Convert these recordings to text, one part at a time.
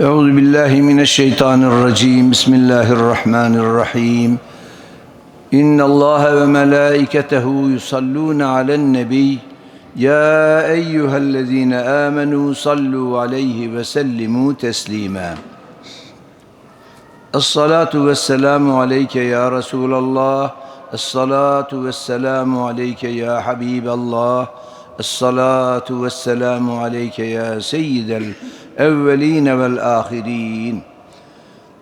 أعوذ بالله من الشيطان الرجيم بسم الله الرحمن الرحيم إن الله وملائكته يصلون على النبي يا أيها الذين آمنوا صلوا عليه وسلموا تسليما الصلاة والسلام عليك يا رسول الله الصلاة والسلام عليك يا حبيب الله الصلاة والسلام عليك يا سيد evveline vel ahirin.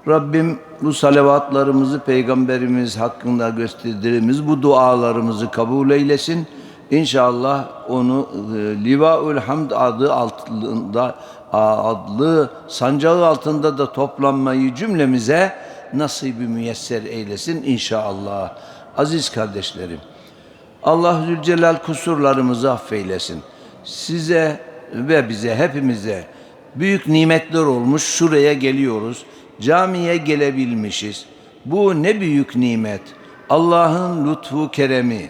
Rabbim bu salavatlarımızı Peygamberimiz hakkında gösterdiğimiz bu dualarımızı kabul eylesin. İnşallah onu e, Livaül Hamd adı altında adlı sancağı altında da toplanmayı cümlemize nasibi müyesser eylesin inşallah. Aziz kardeşlerim, Allah Zülcelal kusurlarımızı affeylesin. Size ve bize hepimize büyük nimetler olmuş. Şuraya geliyoruz. Camiye gelebilmişiz. Bu ne büyük nimet. Allah'ın lütfu keremi.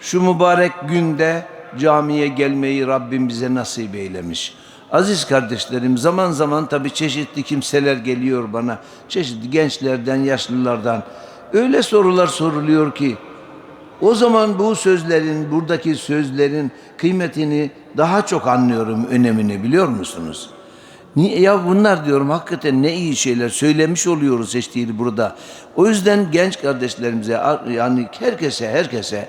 Şu mübarek günde camiye gelmeyi Rabbim bize nasip eylemiş. Aziz kardeşlerim zaman zaman tabii çeşitli kimseler geliyor bana. Çeşitli gençlerden, yaşlılardan. Öyle sorular soruluyor ki o zaman bu sözlerin, buradaki sözlerin kıymetini daha çok anlıyorum, önemini biliyor musunuz? Niye? Ya bunlar diyorum hakikaten ne iyi şeyler söylemiş oluyoruz seçtiği burada. O yüzden genç kardeşlerimize yani herkese herkese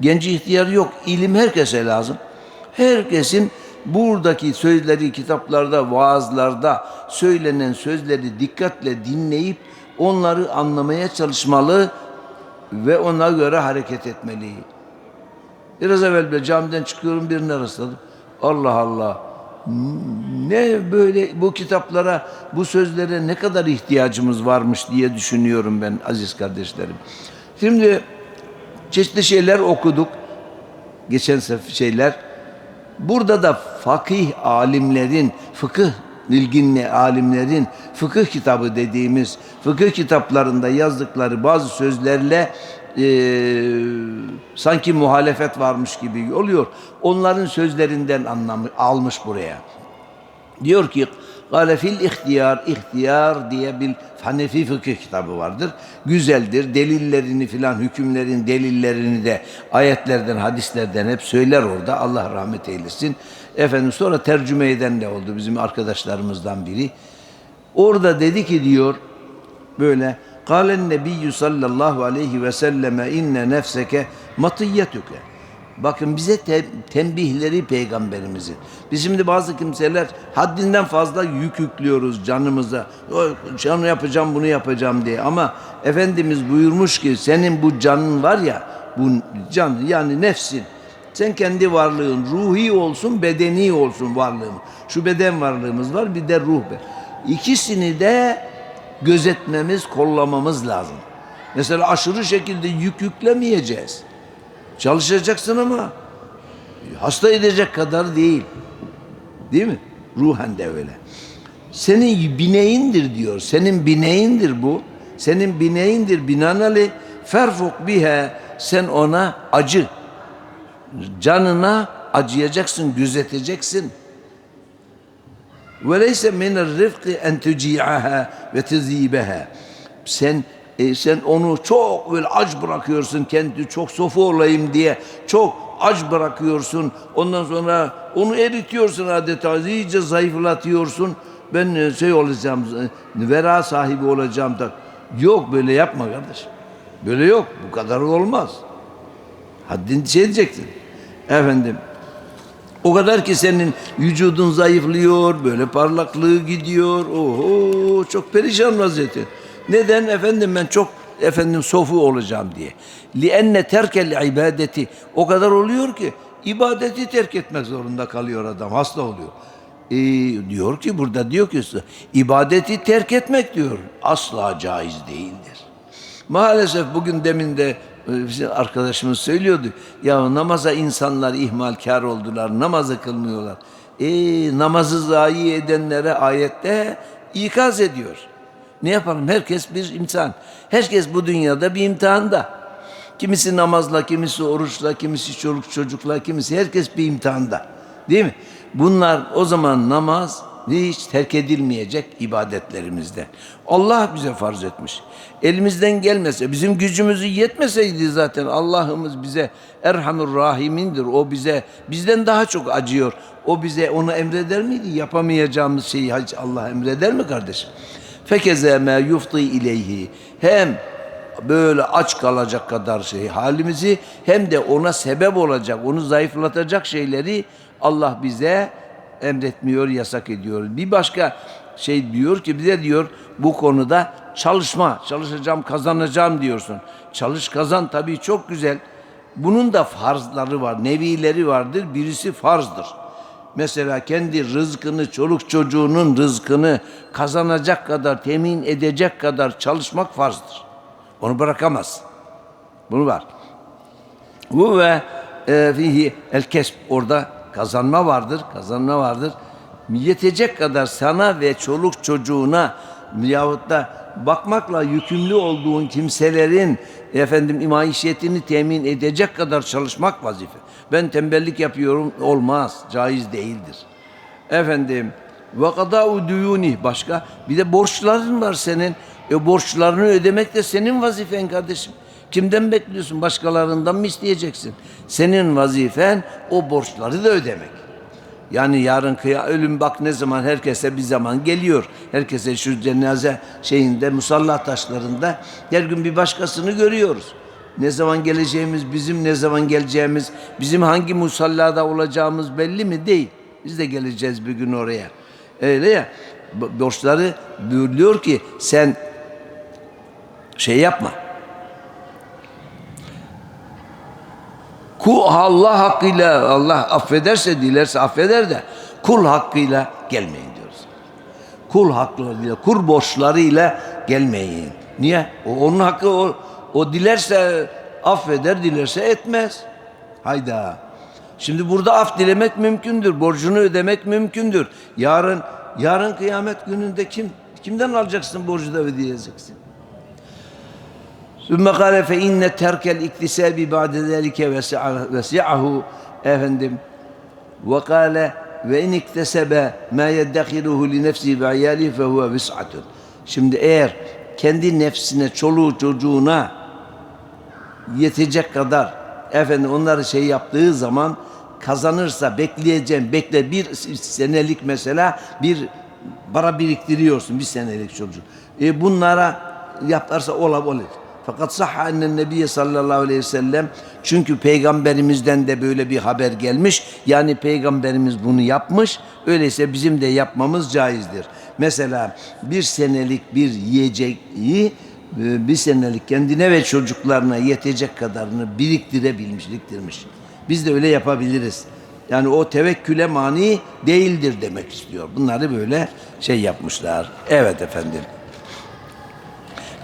genci ihtiyar yok ilim herkese lazım. Herkesin buradaki sözleri kitaplarda, vaazlarda söylenen sözleri dikkatle dinleyip onları anlamaya çalışmalı ve ona göre hareket etmeli. Biraz evvel bir camiden çıkıyorum birine rastladım. Allah Allah. Ne böyle bu kitaplara, bu sözlere ne kadar ihtiyacımız varmış diye düşünüyorum ben aziz kardeşlerim. Şimdi çeşitli şeyler okuduk. Geçen sefer şeyler. Burada da fakih alimlerin, fıkıh bilginli alimlerin fıkıh kitabı dediğimiz fıkıh kitaplarında yazdıkları bazı sözlerle e, sanki muhalefet varmış gibi oluyor. Onların sözlerinden anlamı almış buraya. Diyor ki Gale fil ihtiyar, ihtiyar diye bir Hanefi fıkıh kitabı vardır. Güzeldir. Delillerini filan, hükümlerin delillerini de ayetlerden, hadislerden hep söyler orada. Allah rahmet eylesin. Efendim sonra tercüme eden de oldu bizim arkadaşlarımızdan biri. Orada dedi ki diyor böyle Kalen nebiyyü sallallahu aleyhi ve selleme inne nefseke matiyyetüke. Bakın bize te- tembihleri peygamberimizin. Biz şimdi bazı kimseler haddinden fazla yük yüklüyoruz canımıza. "Oy, Canı yapacağım bunu yapacağım diye. Ama Efendimiz buyurmuş ki senin bu canın var ya bu can yani nefsin. Sen kendi varlığın ruhi olsun bedeni olsun varlığın. Şu beden varlığımız var bir de ruh. İkisini de gözetmemiz, kollamamız lazım. Mesela aşırı şekilde yük yüklemeyeceğiz. Çalışacaksın ama hasta edecek kadar değil. Değil mi? Ruhen de öyle. Senin bineğindir diyor. Senin bineğindir bu. Senin bineğindir binaenaleyh ferfuk bihe sen ona acı. Canına acıyacaksın, gözeteceksin. Minel rifki en tuci'aha ve tezibeha. Sen e, sen onu çok böyle aç bırakıyorsun kendi çok sofu olayım diye çok aç bırakıyorsun. Ondan sonra onu eritiyorsun adeta iyice zayıflatıyorsun. Ben e, şey olacağım, e, vera sahibi olacağım da. Yok böyle yapma kardeşim. Böyle yok. Bu kadar olmaz. Haddini şey. Efendim o kadar ki senin vücudun zayıflıyor, böyle parlaklığı gidiyor. Oho çok perişan vaziyeti. Neden efendim ben çok efendim sofu olacağım diye. Lienne terkel ibadeti o kadar oluyor ki ibadeti terk etmek zorunda kalıyor adam. Hasta oluyor. Ee, diyor ki burada diyor ki ibadeti terk etmek diyor asla caiz değildir. Maalesef bugün demin de e, bizim arkadaşımız söylüyordu. Ya namaza insanlar ihmalkar oldular. Namazı kılmıyorlar. E, namazı zayi edenlere ayette ikaz ediyor. Ne yapalım? Herkes bir imtihan. Herkes bu dünyada bir imtihanda. Kimisi namazla, kimisi oruçla, kimisi çoluk çocukla, kimisi herkes bir imtihanda. Değil mi? Bunlar o zaman namaz hiç terk edilmeyecek ibadetlerimizde. Allah bize farz etmiş. Elimizden gelmese, bizim gücümüzü yetmeseydi zaten Allah'ımız bize Erhamur Rahimindir. O bize bizden daha çok acıyor. O bize onu emreder miydi? Yapamayacağımız şeyi hiç Allah emreder mi kardeşim? Fekeze me yufti ileyhi. Hem böyle aç kalacak kadar şey halimizi hem de ona sebep olacak, onu zayıflatacak şeyleri Allah bize emretmiyor, yasak ediyor. Bir başka şey diyor ki bize diyor bu konuda çalışma, çalışacağım, kazanacağım diyorsun. Çalış kazan tabii çok güzel. Bunun da farzları var, nevileri vardır. Birisi farzdır. Mesela kendi rızkını, çoluk çocuğunun rızkını kazanacak kadar, temin edecek kadar çalışmak farzdır. Onu bırakamaz. Bunu var. Bu ve e, fihi el kesb orada kazanma vardır, kazanma vardır. Yetecek kadar sana ve çoluk çocuğuna yahut da bakmakla yükümlü olduğun kimselerin efendim maişetini temin edecek kadar çalışmak vazife. Ben tembellik yapıyorum olmaz, caiz değildir. Efendim ve kadâ'u duyuni başka bir de borçların var senin. E borçlarını ödemek de senin vazifen kardeşim. Kimden bekliyorsun? Başkalarından mı isteyeceksin? Senin vazifen o borçları da ödemek. Yani yarın kıya ölüm bak ne zaman herkese bir zaman geliyor. Herkese şu cenaze şeyinde musalla taşlarında her gün bir başkasını görüyoruz. Ne zaman geleceğimiz, bizim ne zaman geleceğimiz, bizim hangi musallada olacağımız belli mi? Değil. Biz de geleceğiz bir gün oraya. Öyle ya. bo- Borçları buyuruyor ki sen şey yapma. Kul Allah hakkıyla Allah affederse dilerse affeder de kul hakkıyla gelmeyin diyoruz. Kul haklarıyla, kul borçlarıyla gelmeyin. Niye? O, onun hakkı o, o dilerse affeder, dilerse etmez. Hayda. Şimdi burada af dilemek mümkündür. Borcunu ödemek mümkündür. Yarın yarın kıyamet gününde kim kimden alacaksın borcu da ödeyeceksin? Sümme kâle fe inne terkel iktisâbi ba'de zâlike vesi'ahu efendim ve kâle ve in iktesebe ma yeddekiluhu li nefsi ve ayâli fe huve vis'atun. Şimdi eğer kendi nefsine, çoluğu çocuğuna yetecek kadar efendim onları şey yaptığı zaman kazanırsa bekleyeceğim bekle bir senelik mesela bir para biriktiriyorsun bir senelik çocuk. E bunlara yaparsa olab olur. Fakat sahha ennen nebiye sallallahu aleyhi ve sellem çünkü peygamberimizden de böyle bir haber gelmiş. Yani peygamberimiz bunu yapmış. Öyleyse bizim de yapmamız caizdir. Mesela bir senelik bir yiyeceği e, bir senelik kendine ve çocuklarına yetecek kadarını biriktirebilmiş, biriktirmiş. Biz de öyle yapabiliriz. Yani o tevekküle mani değildir demek istiyor. Bunları böyle şey yapmışlar. Evet efendim.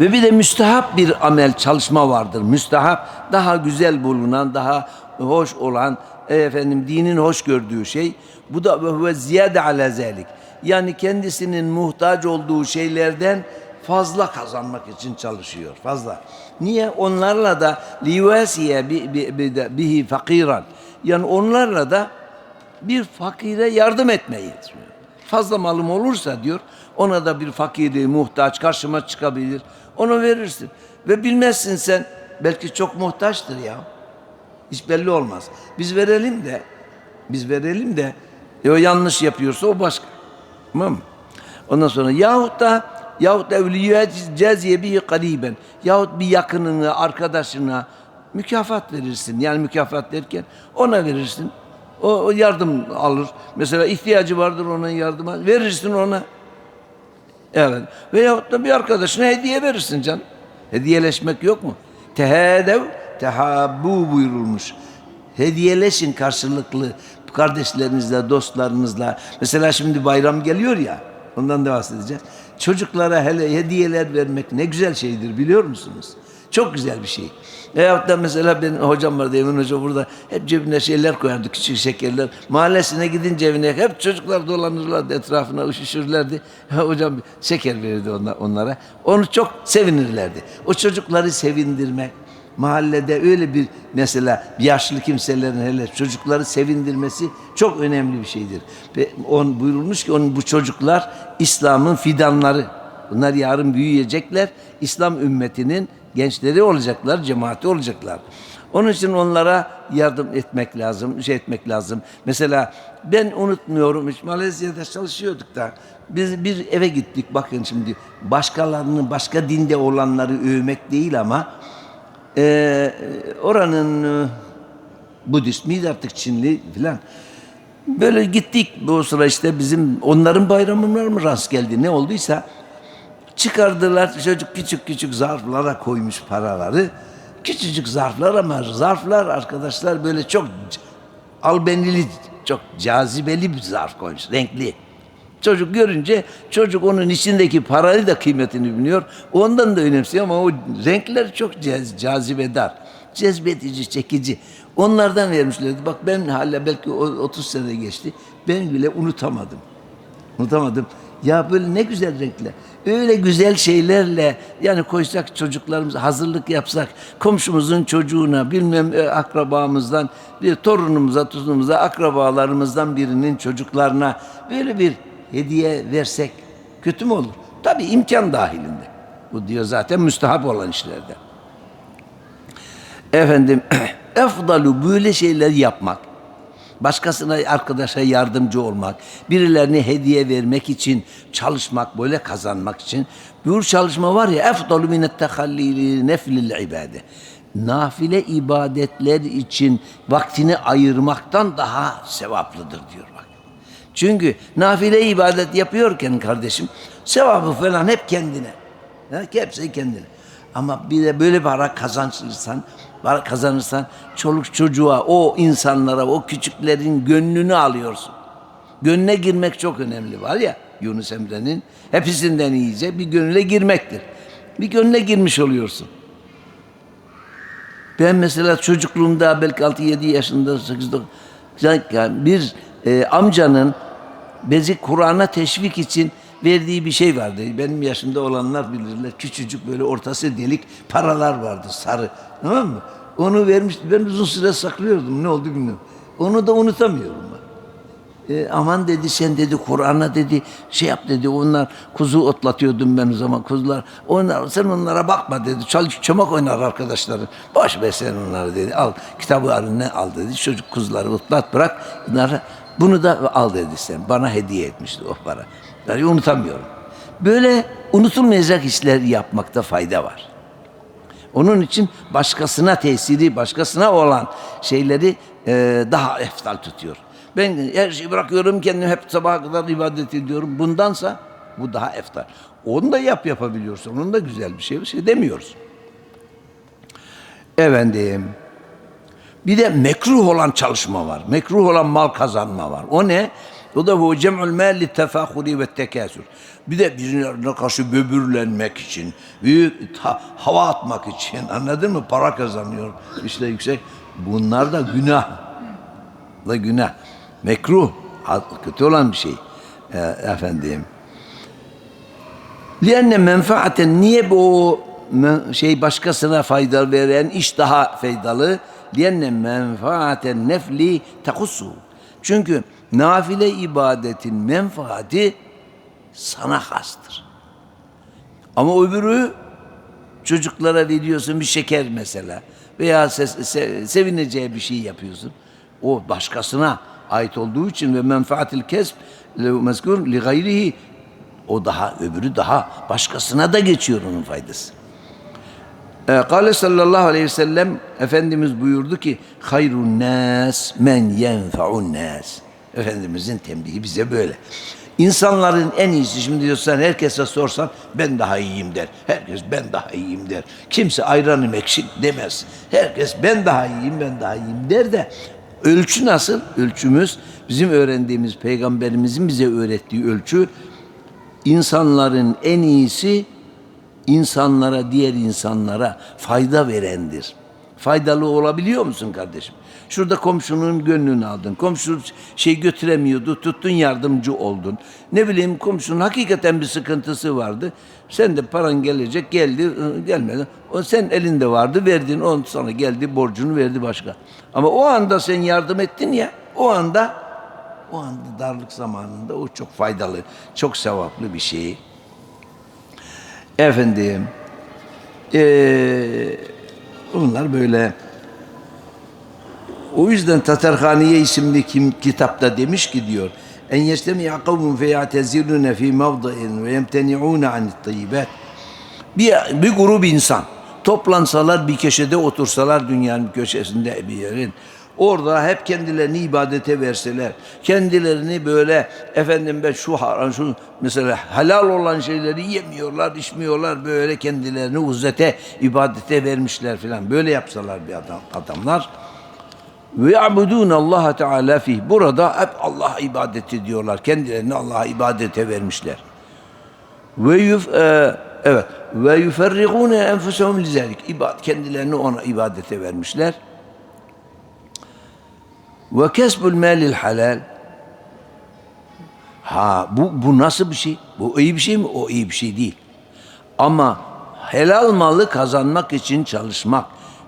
Ve bir de müstehap bir amel çalışma vardır. Müstehap daha güzel bulunan, daha hoş olan, e, efendim dinin hoş gördüğü şey. Bu da ve ziyade ala. Yani kendisinin muhtaç olduğu şeylerden fazla kazanmak için çalışıyor. Fazla. Niye? Onlarla da livasiye bihi fakiran. Yani onlarla da bir fakire yardım etmeyi. Fazla malım olursa diyor, ona da bir fakiri, muhtaç karşıma çıkabilir. Onu verirsin. Ve bilmezsin sen, belki çok muhtaçtır ya. Hiç belli olmaz. Biz verelim de, biz verelim de, e, o yanlış yapıyorsa o başka. Tamam mı? Ondan sonra yahut da yahut evliye ceziye bihi kariben yahut bir yakınına, arkadaşına mükafat verirsin. Yani mükafat derken ona verirsin. O, o yardım alır. Mesela ihtiyacı vardır ona yardıma. Verirsin ona. Evet. Veyahut da bir arkadaşına hediye verirsin can. Hediyeleşmek yok mu? Tehedev tehabbu buyurulmuş. Hediyeleşin karşılıklı kardeşlerinizle, dostlarınızla. Mesela şimdi bayram geliyor ya. Ondan da bahsedeceğiz. Çocuklara hele hediyeler vermek ne güzel şeydir biliyor musunuz? Çok güzel bir şey. Veyahut da mesela benim hocam vardı Emin Hoca burada. Hep cebine şeyler koyardı, küçük şekerler. Mahallesine gidince evine hep çocuklar dolanırlardı etrafına, üşüşürlerdi. hocam şeker verirdi onlar- onlara. Onu çok sevinirlerdi. O çocukları sevindirmek, Mahallede öyle bir mesela yaşlı kimselerin hele çocukları sevindirmesi çok önemli bir şeydir. Ve on buyurulmuş ki onun bu çocuklar İslam'ın fidanları. Bunlar yarın büyüyecekler. İslam ümmetinin gençleri olacaklar, cemaati olacaklar. Onun için onlara yardım etmek lazım, şey etmek lazım. Mesela ben unutmuyorum, hiç Malezya'da çalışıyorduk da biz bir eve gittik. Bakın şimdi başkalarının, başka dinde olanları övmek değil ama e, oranın e, Budist miydi artık Çinli filan. Böyle gittik bu sıra işte bizim onların bayramına mı rast geldi ne olduysa çıkardılar çocuk küçük küçük zarflara koymuş paraları. Küçücük zarflar ama zarflar arkadaşlar böyle çok albenili, çok cazibeli bir zarf koymuş, renkli. Çocuk görünce çocuk onun içindeki parayı da kıymetini biliyor. Ondan da önemsiyor ama o renkler çok caz- cazibedar. Cezbedici, çekici. Onlardan vermişlerdi. Bak ben hala belki o- 30 sene geçti. Ben bile unutamadım. Unutamadım. Ya böyle ne güzel renkler. Öyle güzel şeylerle yani koysak çocuklarımıza hazırlık yapsak komşumuzun çocuğuna bilmem e, akrabamızdan bir torunumuza tuzumuza akrabalarımızdan birinin çocuklarına böyle bir hediye versek kötü mü olur? Tabii imkan dahilinde. Bu diyor zaten müstahap olan işlerden. Efendim efdalu böyle şeyler yapmak başkasına arkadaşa yardımcı olmak, birilerine hediye vermek için çalışmak, böyle kazanmak için. Bu çalışma var ya efdalu minet tehallili neflil ibade. Nafile ibadetler için vaktini ayırmaktan daha sevaplıdır diyor bak. Çünkü nafile ibadet yapıyorken kardeşim sevabı falan hep kendine. Hepsi kendine. Ama bir de böyle para kazanırsan, para kazanırsan çoluk çocuğa, o insanlara, o küçüklerin gönlünü alıyorsun. Gönlüne girmek çok önemli var ya Yunus Emre'nin. Hepsinden iyice bir gönüle girmektir. Bir gönüle girmiş oluyorsun. Ben mesela çocukluğumda belki 6-7 yaşında 8 yani bir e, amcanın bezi Kur'an'a teşvik için verdiği bir şey vardı. Benim yaşımda olanlar bilirler. Küçücük böyle ortası delik paralar vardı sarı. Tamam mı? Onu vermişti. Ben uzun süre saklıyordum. Ne oldu bilmiyorum. Onu da unutamıyorum ben. E, aman dedi sen dedi Kur'an'a dedi şey yap dedi onlar kuzu otlatıyordum ben o zaman kuzular onlar sen onlara bakma dedi çalış çomak oynar arkadaşların boş ver sen onları dedi al kitabı eline al dedi çocuk kuzuları otlat bırak bunları bunu da al dedi sen bana hediye etmişti o para yani unutamıyorum böyle unutulmayacak işler yapmakta fayda var. Onun için başkasına tesiri, başkasına olan şeyleri e, daha eftal tutuyor. Ben her şeyi bırakıyorum kendim hep sabaha kadar ibadet ediyorum. Bundansa bu daha eftal. Onu da yap yapabiliyorsun. Onun da güzel bir şey. Bir şey demiyoruz. Efendim. Bir de mekruh olan çalışma var. Mekruh olan mal kazanma var. O ne? O da bu cem'ül mal li tefahuri ve tekasür. Bir de birine karşı böbürlenmek için, büyük ta- hava atmak için, anladın mı? Para kazanıyor, işte yüksek. Bunlar da günah. Da günah. Mekruh. Kötü olan bir şey. E, efendim. Lianne menfaaten niye bu şey başkasına fayda veren iş daha faydalı? Lianne menfaaten nefli takussu. Çünkü nafile ibadetin menfaati sana hastır. Ama öbürü çocuklara veriyorsun bir şeker mesela veya se- se- sevineceği bir şey yapıyorsun. O başkasına ait olduğu için ve menfaatil kesb mezkur li gayrihi o daha öbürü daha başkasına da geçiyor onun faydası. E, Kale sallallahu aleyhi ve sellem Efendimiz buyurdu ki hayrun nas men yenfa'un nas. Efendimizin tembihi bize böyle. İnsanların en iyisi şimdi diyorsan herkese sorsan ben daha iyiyim der. Herkes ben daha iyiyim der. Kimse ayranım eksik demez. Herkes ben daha iyiyim ben daha iyiyim der de ölçü nasıl? Ölçümüz bizim öğrendiğimiz peygamberimizin bize öğrettiği ölçü insanların en iyisi insanlara, diğer insanlara fayda verendir. Faydalı olabiliyor musun kardeşim? Şurada komşunun gönlünü aldın. Komşu şey götüremiyordu. Tuttun yardımcı oldun. Ne bileyim komşunun hakikaten bir sıkıntısı vardı. Sen de paran gelecek geldi gelmedi. O sen elinde vardı verdin. On sana geldi borcunu verdi başka. Ama o anda sen yardım ettin ya. O anda o anda darlık zamanında o çok faydalı, çok sevaplı bir şey. Efendim, eee bunlar böyle. O yüzden Tatarhaniye isimli kim, kitapta demiş ki diyor, en yestemi'a kavmun fe ya'tezilune fi mevda'in ve yemteni'une anit tayyibat. Bir, bir grup insan toplansalar bir köşede otursalar dünyanın köşesinde bir yerin orada hep kendilerini ibadete verseler kendilerini böyle efendim ben şu haram şu mesela helal olan şeyleri yemiyorlar içmiyorlar böyle kendilerini uzzete ibadete vermişler filan böyle yapsalar bir adam adamlar ve ya'budun Allah Teala fih. Burada hep Allah'a ibadet ediyorlar. Kendilerini Allah'a ibadete vermişler. Ve yuf, e, evet ve yuferrigune enfusahum lizalik. İbad kendilerini ona ibadete vermişler. Ve kesbul malil halal. Ha bu bu nasıl bir şey? Bu iyi bir şey mi? O iyi bir şey değil. Ama helal malı kazanmak için çalışmak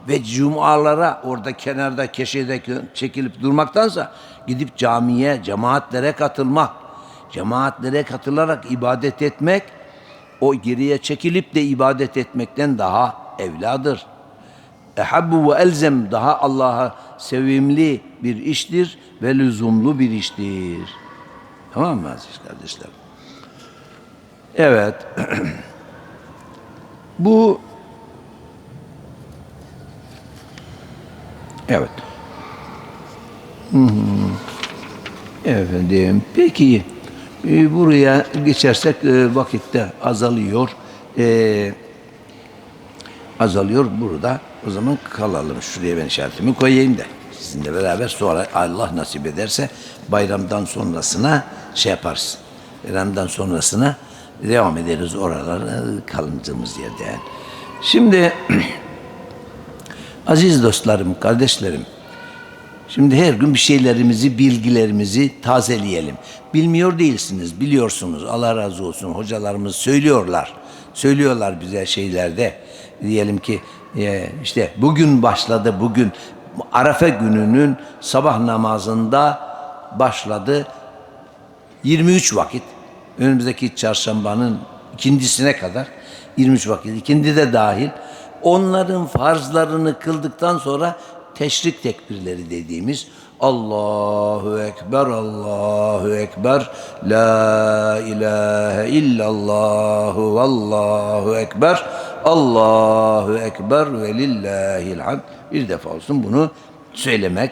ve cumalara orada kenarda keşede çekilip durmaktansa gidip camiye, cemaatlere katılmak, cemaatlere katılarak ibadet etmek o geriye çekilip de ibadet etmekten daha evladır. Ehabbu ve elzem daha Allah'a sevimli bir iştir ve lüzumlu bir iştir. Tamam mı aziz kardeşlerim? Evet. Bu Evet. Hı. Efendim, peki e, buraya geçersek e, vakitte azalıyor. E, azalıyor burada. O zaman kalalım. Şuraya ben işaretimi koyayım da. Sizinle beraber sonra Allah nasip ederse bayramdan sonrasına şey yaparız. Bayramdan sonrasına devam ederiz oralara kalındığımız yerden. Şimdi aziz dostlarım, kardeşlerim, Şimdi her gün bir şeylerimizi, bilgilerimizi tazeleyelim. Bilmiyor değilsiniz, biliyorsunuz. Allah razı olsun. Hocalarımız söylüyorlar. Söylüyorlar bize şeylerde. Diyelim ki e, işte bugün başladı, bugün Arafa gününün sabah namazında başladı. 23 vakit. Önümüzdeki çarşambanın ikincisine kadar 23 vakit. ikindi de dahil. Onların farzlarını kıldıktan sonra teşrik tekbirleri dediğimiz Allahu Ekber, Allahu Ekber, La ilahe illallahu, Vallahu Ekber, Allahu Ekber ve lillahil hamd. Bir defa olsun bunu söylemek.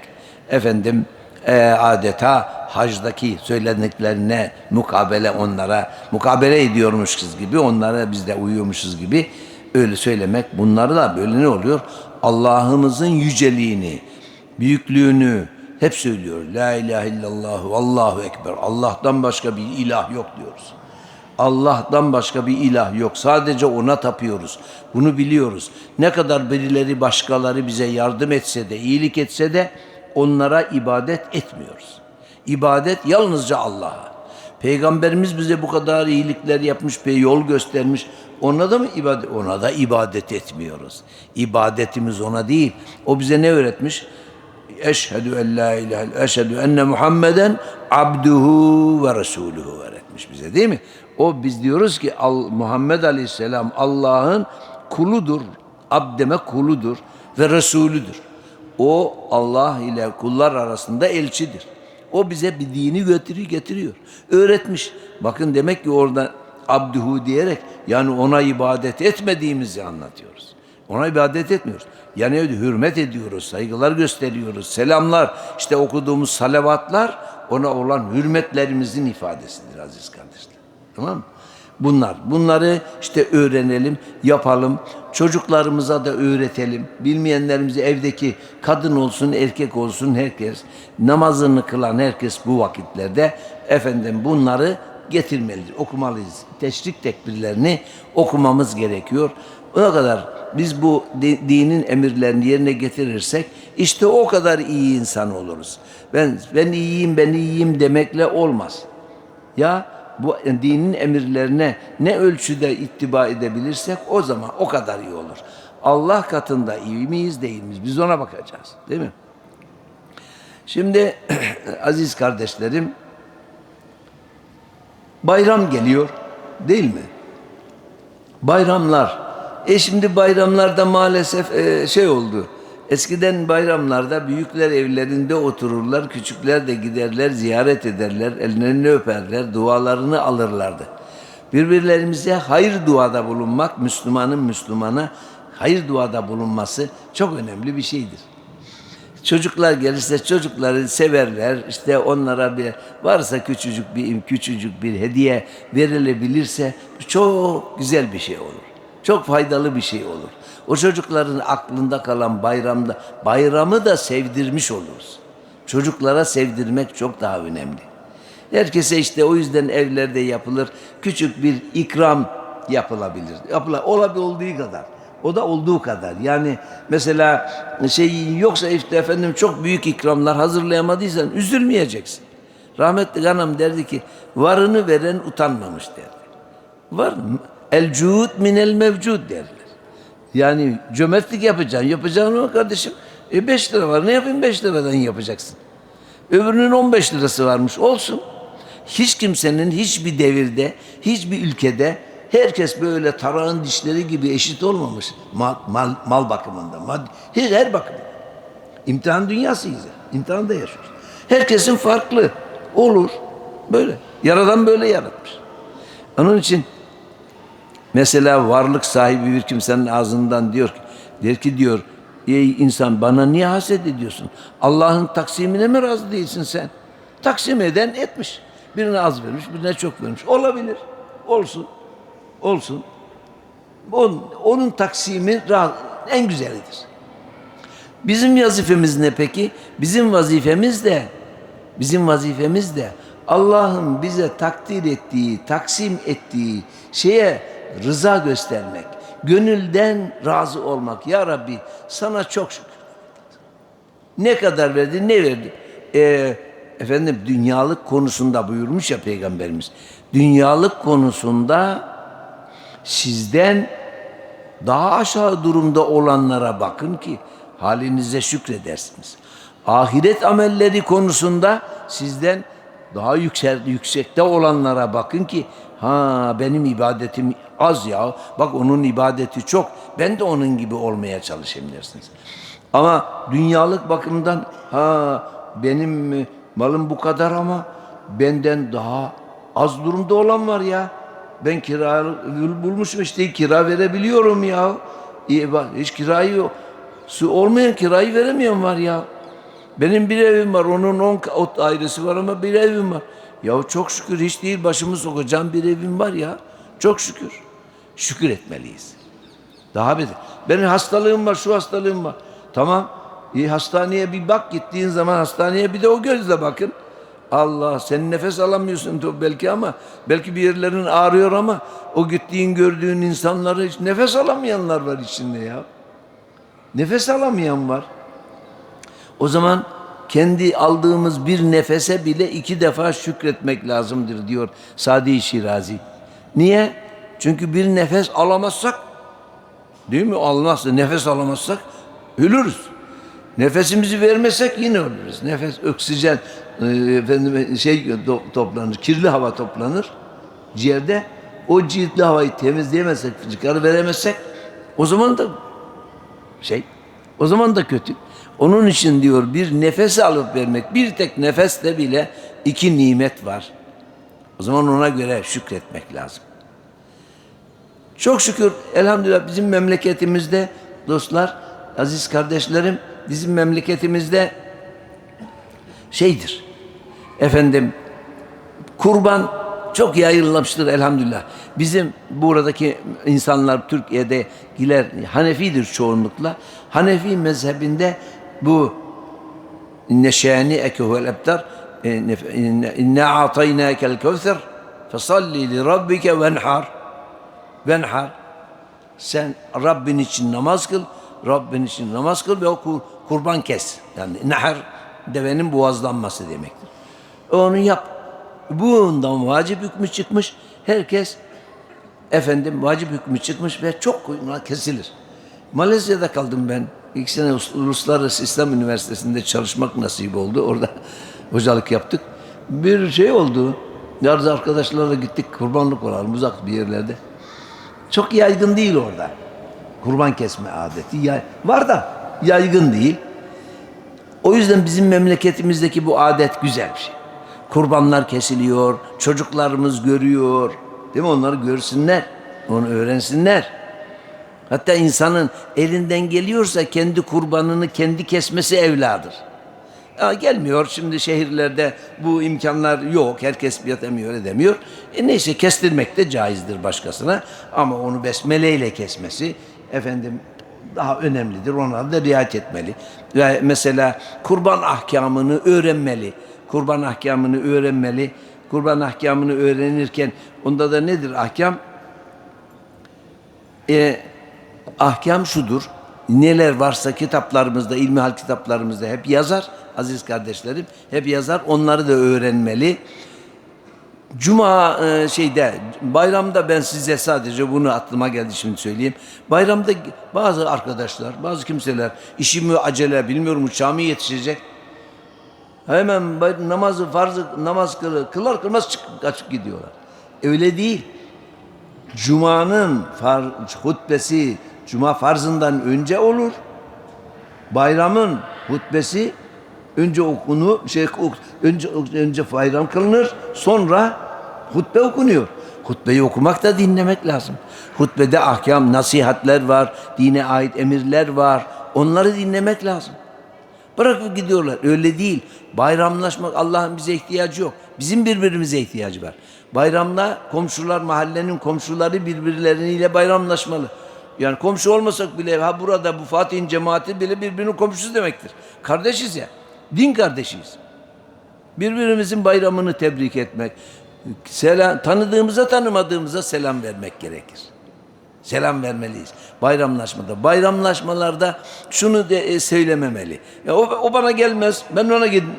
Efendim e, adeta hacdaki söylediklerine mukabele onlara, mukabele ediyormuşuz gibi, onlara biz de uyuyormuşuz gibi öyle söylemek. Bunları da böyle ne oluyor? Allah'ımızın yüceliğini, büyüklüğünü hep söylüyor. La ilahe illallah, Allahu ekber. Allah'tan başka bir ilah yok diyoruz. Allah'tan başka bir ilah yok. Sadece ona tapıyoruz. Bunu biliyoruz. Ne kadar birileri başkaları bize yardım etse de, iyilik etse de onlara ibadet etmiyoruz. İbadet yalnızca Allah'a. Peygamberimiz bize bu kadar iyilikler yapmış ve yol göstermiş. Ona da mı ibadet? Ona da ibadet etmiyoruz. İbadetimiz ona değil. O bize ne öğretmiş? Eşhedü en la ilahe eşhedü enne Muhammeden abduhu ve resuluhu öğretmiş bize değil mi? O biz diyoruz ki Muhammed Aleyhisselam Allah'ın kuludur. Abdeme kuludur ve Resulüdür. O Allah ile kullar arasında elçidir. O bize bir dini götürüyor, getiriyor. Öğretmiş. Bakın demek ki orada abduhu diyerek yani ona ibadet etmediğimizi anlatıyoruz. Ona ibadet etmiyoruz. Yani hürmet ediyoruz, saygılar gösteriyoruz, selamlar, işte okuduğumuz salavatlar ona olan hürmetlerimizin ifadesidir aziz kardeşler. Tamam? Bunlar. Bunları işte öğrenelim, yapalım. Çocuklarımıza da öğretelim. Bilmeyenlerimizi evdeki kadın olsun, erkek olsun herkes namazını kılan herkes bu vakitlerde efendim bunları getirmelidir, okumalıyız. Teşrik tekbirlerini okumamız gerekiyor. O kadar biz bu di- dinin emirlerini yerine getirirsek işte o kadar iyi insan oluruz. Ben ben iyiyim, ben iyiyim demekle olmaz. Ya bu dinin emirlerine ne ölçüde ittiba edebilirsek o zaman o kadar iyi olur. Allah katında iyi miyiz değil miyiz? Biz ona bakacağız. Değil mi? Şimdi aziz kardeşlerim bayram geliyor değil mi? Bayramlar. E şimdi bayramlarda maalesef e, şey oldu. Eskiden bayramlarda büyükler evlerinde otururlar, küçükler de giderler, ziyaret ederler, ellerini öperler, dualarını alırlardı. Birbirlerimize hayır duada bulunmak, Müslümanın Müslümana hayır duada bulunması çok önemli bir şeydir. Çocuklar gelirse çocukları severler. İşte onlara bir varsa küçücük bir küçücük bir hediye verilebilirse çok güzel bir şey olur. Çok faydalı bir şey olur. O çocukların aklında kalan bayramda bayramı da sevdirmiş oluruz. Çocuklara sevdirmek çok daha önemli. Herkese işte o yüzden evlerde yapılır. Küçük bir ikram yapılabilir. Yapıla, olabildiği kadar. O da olduğu kadar. Yani mesela şey yoksa işte efendim çok büyük ikramlar hazırlayamadıysan üzülmeyeceksin. Rahmetli anam derdi ki varını veren utanmamış derdi. Var el cuud minel mevcud derler. Yani cömertlik yapacaksın. Yapacağın o kardeşim. E 5 lira var. Ne yapayım 5 liradan yapacaksın. Öbürünün 15 lirası varmış. Olsun. Hiç kimsenin hiçbir devirde, hiçbir ülkede herkes böyle tarağın dişleri gibi eşit olmamış. Mal, mal, mal bakımında, mad, her, her bakımda. İmtihan dünyasıyız. ya. İmtihanda yaşıyoruz. Herkesin farklı. Olur. Böyle. Yaradan böyle yaratmış. Onun için Mesela varlık sahibi bir kimsenin ağzından diyor ki, der ki diyor, ey insan bana niye haset ediyorsun? Allah'ın taksimine mi razı değilsin sen? Taksim eden etmiş. Birine az vermiş, birine çok vermiş. Olabilir. Olsun. Olsun. Onun, onun taksimi en güzelidir. Bizim vazifemiz ne peki? Bizim vazifemiz de bizim vazifemiz de Allah'ın bize takdir ettiği, taksim ettiği şeye rıza göstermek. Gönülden razı olmak. Ya Rabbi sana çok şükür. Ne kadar verdi, ne verdi? Ee, efendim dünyalık konusunda buyurmuş ya Peygamberimiz. Dünyalık konusunda sizden daha aşağı durumda olanlara bakın ki halinize şükredersiniz. Ahiret amelleri konusunda sizden daha yüksek, yüksekte olanlara bakın ki ha benim ibadetim az ya bak onun ibadeti çok ben de onun gibi olmaya çalışayım dersiniz. Ama dünyalık bakımdan ha benim e, malım bu kadar ama benden daha az durumda olan var ya. Ben kira bulmuşum işte kira verebiliyorum ya. İyi bak hiç kirayı yok. Su olmayan kirayı veremiyorum var ya. Benim bir evim var, onun on ailesi var ama bir evim var. Ya çok şükür hiç değil başımı sokacağım bir evim var ya. Çok şükür. Şükür etmeliyiz. Daha beter. Benim hastalığım var, şu hastalığım var. Tamam. İyi hastaneye bir bak gittiğin zaman hastaneye bir de o gözle bakın. Allah sen nefes alamıyorsun belki ama belki bir yerlerin ağrıyor ama o gittiğin gördüğün insanları hiç nefes alamayanlar var içinde ya. Nefes alamayan var. O zaman kendi aldığımız bir nefese bile iki defa şükretmek lazımdır diyor Sadi Şirazi. Niye? Çünkü bir nefes alamazsak değil mi? Almazsa nefes alamazsak ölürüz. Nefesimizi vermesek yine ölürüz. Nefes oksijen e, efendim şey toplanır, kirli hava toplanır ciğerde. O ciltli havayı temizleyemezsek, çıkarı veremezsek o zaman da şey. O zaman da kötü. Onun için diyor bir nefes alıp vermek, bir tek nefeste bile iki nimet var. O zaman ona göre şükretmek lazım. Çok şükür elhamdülillah bizim memleketimizde dostlar, aziz kardeşlerim, bizim memleketimizde şeydir. Efendim kurban çok yayılmıştır elhamdülillah. Bizim buradaki insanlar Türkiye'de giler Hanefidir çoğunlukla. Hanefi mezhebinde bu inne şani eke huvel ebtar inne ataynakel kevser fesalli li rabbike venhar. Venhar. Sen Rabbin için namaz kıl. Rabbin için namaz kıl ve o kur- kurban kes. Yani nehar devenin boğazlanması demektir. Onu yap. Bundan vacip hükmü çıkmış. Herkes efendim vacip hükmü çıkmış ve çok koyunlar kesilir. Malezya'da kaldım ben. İlk sene Ulus- Uluslararası İslam Üniversitesi'nde çalışmak nasip oldu. Orada hocalık yaptık. Bir şey oldu. Yarız arkadaşlarla gittik kurbanlık olalım uzak bir yerlerde. Çok yaygın değil orada. Kurban kesme adeti. Ya- var da yaygın değil. O yüzden bizim memleketimizdeki bu adet güzel bir şey. Kurbanlar kesiliyor, çocuklarımız görüyor. Değil mi? Onları görsünler, onu öğrensinler. Hatta insanın elinden geliyorsa kendi kurbanını kendi kesmesi evladır. Ya gelmiyor şimdi şehirlerde bu imkanlar yok. Herkes yapamıyor edemiyor. E neyse kestirmek de caizdir başkasına. Ama onu besmeleyle kesmesi efendim daha önemlidir. Ona da riayet etmeli. Ve mesela kurban ahkamını öğrenmeli. Kurban ahkamını öğrenmeli. Kurban ahkamını öğrenirken onda da nedir ahkam? E, ahkam şudur. Neler varsa kitaplarımızda, ilmihal kitaplarımızda hep yazar. Aziz kardeşlerim hep yazar. Onları da öğrenmeli. Cuma e, şeyde bayramda ben size sadece bunu aklıma geldi şimdi söyleyeyim. Bayramda bazı arkadaşlar, bazı kimseler işimi acele bilmiyorum uçağım yetişecek. Hemen namazı farzı namaz kılı, kılar kılmaz çıkıp kaçıp gidiyorlar. Öyle değil. Cuma'nın far, hutbesi Cuma farzından önce olur. Bayramın hutbesi önce okunu şey önce önce bayram kılınır, sonra hutbe okunuyor. Hutbeyi okumak da dinlemek lazım. Hutbede ahkam, nasihatler var, dine ait emirler var. Onları dinlemek lazım. Bırakıp gidiyorlar. Öyle değil. Bayramlaşmak Allah'ın bize ihtiyacı yok. Bizim birbirimize ihtiyacı var. Bayramda komşular, mahallenin komşuları birbirleriyle bayramlaşmalı. Yani komşu olmasak bile ha burada bu Fatih'in cemaati bile birbirinin komşusu demektir. Kardeşiz ya. Din kardeşiyiz. Birbirimizin bayramını tebrik etmek, selam, tanıdığımıza tanımadığımıza selam vermek gerekir. Selam vermeliyiz. Bayramlaşmada. Bayramlaşmalarda şunu de e, söylememeli. Ya o, o bana gelmez. Ben ona gidin.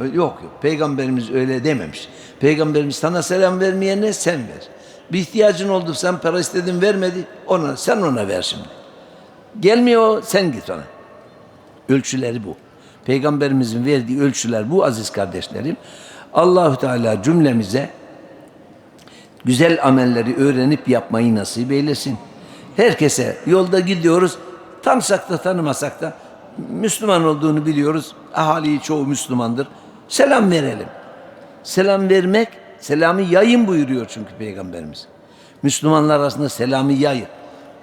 Yok yok. Peygamberimiz öyle dememiş. Peygamberimiz sana selam vermeyene sen ver. Bir ihtiyacın oldu sen para istedin vermedi. Ona sen ona ver şimdi. Gelmiyor sen git ona. Ölçüleri bu. Peygamberimizin verdiği ölçüler bu aziz kardeşlerim. Allahu Teala cümlemize güzel amelleri öğrenip yapmayı nasip eylesin. Herkese yolda gidiyoruz. Tanısak da tanımasak da Müslüman olduğunu biliyoruz. Ahali çoğu Müslümandır. Selam verelim. Selam vermek, selamı yayın buyuruyor çünkü Peygamberimiz. Müslümanlar arasında selamı yayın.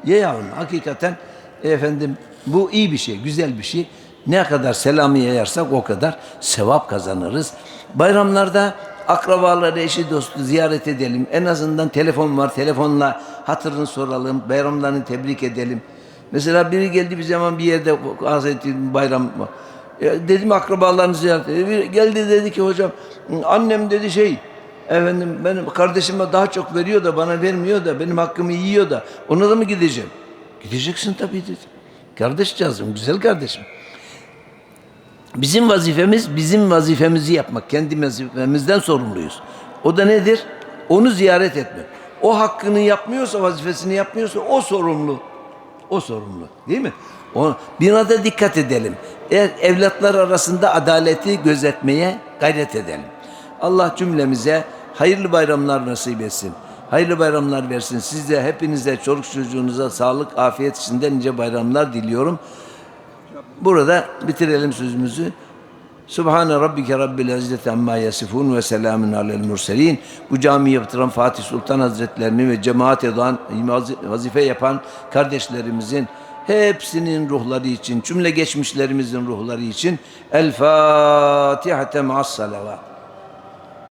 Ye yavrum hakikaten efendim bu iyi bir şey, güzel bir şey. Ne kadar selamı yayarsak o kadar sevap kazanırız. Bayramlarda akrabaları, eşi, dostu ziyaret edelim. En azından telefon var, telefonla hatırını soralım, bayramlarını tebrik edelim. Mesela biri geldi bir zaman bir yerde Hazreti Bayram var. Ya dedim akrabalarını ziyaret edelim. Geldi dedi ki hocam annem dedi şey efendim benim kardeşime daha çok veriyor da bana vermiyor da benim hakkımı yiyor da ona da mı gideceğim? Gideceksin tabii dedi. Kardeş canım, güzel kardeşim. Bizim vazifemiz bizim vazifemizi yapmak. Kendi vazifemizden sorumluyuz. O da nedir? Onu ziyaret etmek. O hakkını yapmıyorsa, vazifesini yapmıyorsa o sorumlu. O sorumlu. Değil mi? O, buna da dikkat edelim. Eğer evlatlar arasında adaleti gözetmeye gayret edelim. Allah cümlemize hayırlı bayramlar nasip etsin. Hayırlı bayramlar versin. Size, hepinize, çoluk çocuğunuza sağlık, afiyet içinde nice bayramlar diliyorum. Burada bitirelim sözümüzü. Subhane rabbike rabbil izzeti amma yasifun ve selamun alel murselin. Bu camiyi yaptıran Fatih Sultan Hazretlerini ve cemaat eden, vazife yapan kardeşlerimizin hepsinin ruhları için, cümle geçmişlerimizin ruhları için El Fatiha ma'as salavat.